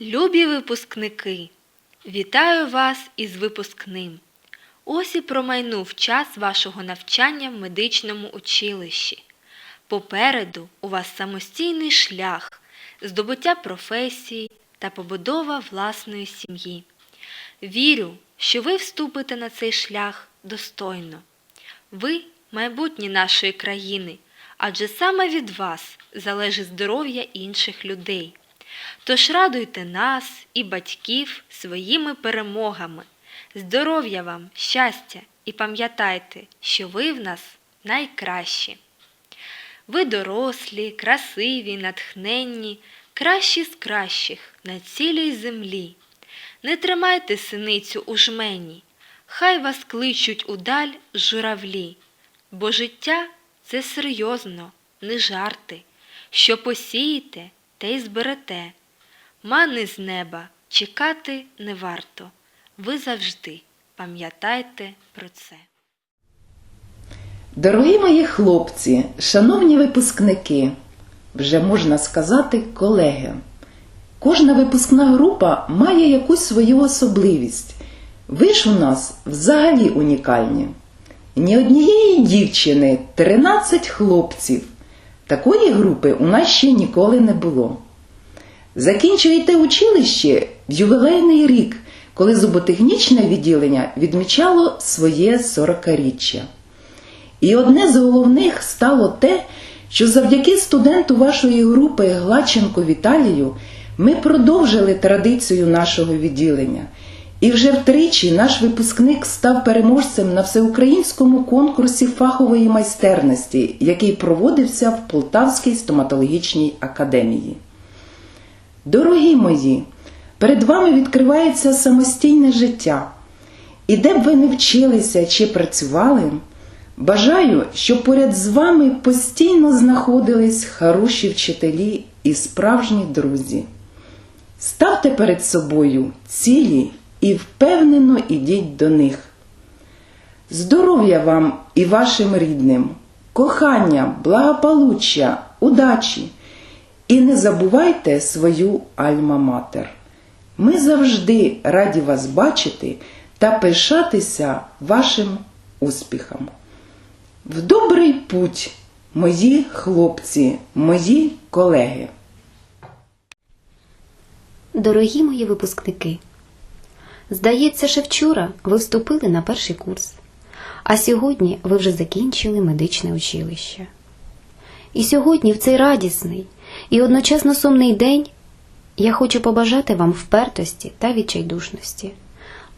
Любі випускники, вітаю вас із випускним. Ось і промайнув час вашого навчання в медичному училищі. Попереду у вас самостійний шлях, здобуття професії та побудова власної сім'ї. Вірю, що ви вступите на цей шлях достойно. Ви майбутнє нашої країни, адже саме від вас залежить здоров'я інших людей. Тож радуйте нас і батьків своїми перемогами. Здоров'я вам, щастя і пам'ятайте, що ви в нас найкращі. Ви дорослі, красиві, натхненні, кращі з кращих на цілій землі. Не тримайте синицю у жмені, хай вас кличуть удаль журавлі, бо життя це серйозно, не жарти. Що посієте, те й зберете. Мани з неба чекати не варто. Ви завжди пам'ятайте про це. Дорогі мої хлопці, шановні випускники, вже можна сказати колеги. Кожна випускна група має якусь свою особливість. Ви ж у нас взагалі унікальні. Ні однієї дівчини, 13 хлопців. Такої групи у нас ще ніколи не було. Закінчуєте училище в ювілейний рік, коли зуботехнічне відділення відмічало своє 40-річчя. І одне з головних стало те, що завдяки студенту вашої групи Гладченко Віталію ми продовжили традицію нашого відділення. І вже втричі наш випускник став переможцем на всеукраїнському конкурсі фахової майстерності, який проводився в Полтавській стоматологічній академії. Дорогі мої, перед вами відкривається самостійне життя. І де б ви не вчилися чи працювали, бажаю, щоб поряд з вами постійно знаходились хороші вчителі і справжні друзі. Ставте перед собою цілі і впевнено ідіть до них. Здоров'я вам і вашим рідним, кохання, благополуччя, удачі! І не забувайте свою альма-матер. Ми завжди раді вас бачити та пишатися вашим успіхом. В добрий путь, мої хлопці, мої колеги. Дорогі мої випускники, здається, ще вчора ви вступили на перший курс, а сьогодні ви вже закінчили медичне училище. І сьогодні, в цей радісний і одночасно сумний день, я хочу побажати вам впертості та відчайдушності.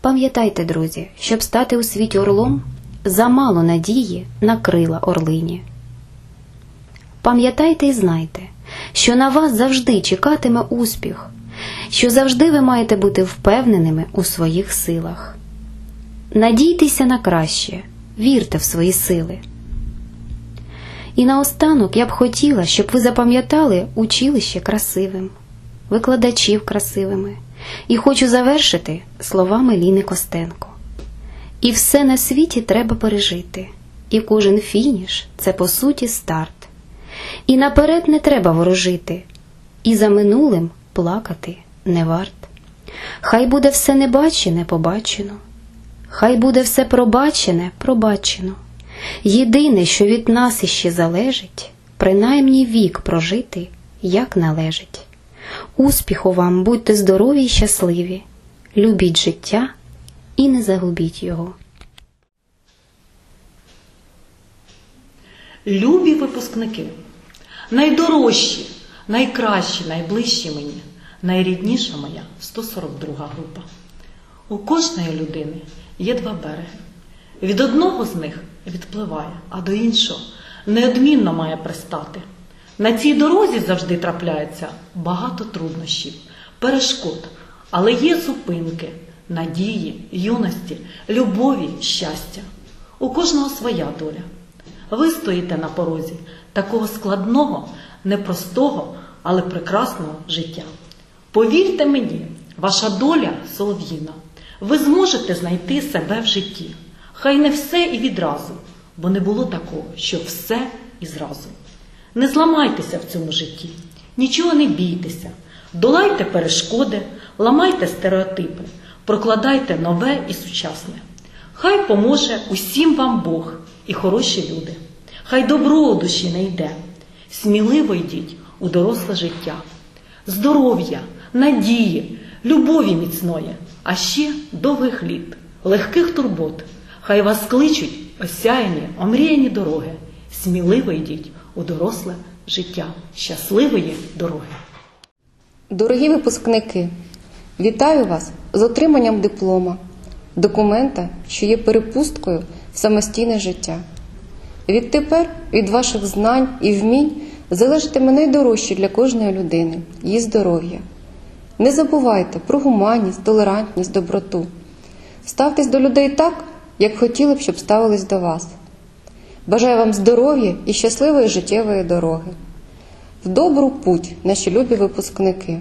Пам'ятайте, друзі, щоб стати у світі орлом, замало надії на крила орлині. Пам'ятайте і знайте, що на вас завжди чекатиме успіх, що завжди ви маєте бути впевненими у своїх силах. Надійтеся на краще, вірте в свої сили. І наостанок я б хотіла, щоб ви запам'ятали училище красивим, викладачів красивими, і хочу завершити словами Ліни Костенко. І все на світі треба пережити, і кожен фініш це по суті старт. І наперед не треба ворожити, і за минулим плакати не варт. Хай буде все небачене побачено, хай буде все пробачене пробачено. Єдине, що від нас іще залежить, принаймні вік прожити, як належить. Успіху вам, будьте здорові й щасливі, любіть життя і не загубіть його. Любі випускники, найдорожчі, найкращі, найближчі мені, найрідніша моя 142 група. У кожної людини є два береги. Від одного з них відпливає, а до іншого неодмінно має пристати. На цій дорозі завжди трапляється багато труднощів, перешкод, але є зупинки, надії, юності, любові, щастя. У кожного своя доля. Ви стоїте на порозі такого складного, непростого, але прекрасного життя. Повірте мені, ваша доля солов'їна. Ви зможете знайти себе в житті. Хай не все і відразу, бо не було такого, що все і зразу. Не зламайтеся в цьому житті, нічого не бійтеся, Долайте перешкоди, ламайте стереотипи, прокладайте нове і сучасне. Хай поможе усім вам Бог і хороші люди. Хай добро у душі не йде. Сміливо йдіть у доросле життя. Здоров'я, надії, любові міцної, а ще довгих літ, легких турбот. Хай вас кличуть осяяні, омріяні дороги. Сміливо йдіть у доросле життя. Щасливої дороги! Дорогі випускники, вітаю вас з отриманням диплома, документа, що є перепусткою в самостійне життя. Відтепер від ваших знань і вмінь залежатиме найдорожче для кожної людини її здоров'я. Не забувайте про гуманність, толерантність, доброту. Ставтесь до людей так, як хотіли б, щоб ставились до вас. Бажаю вам здоров'я і щасливої життєвої дороги. В добру путь, наші любі випускники!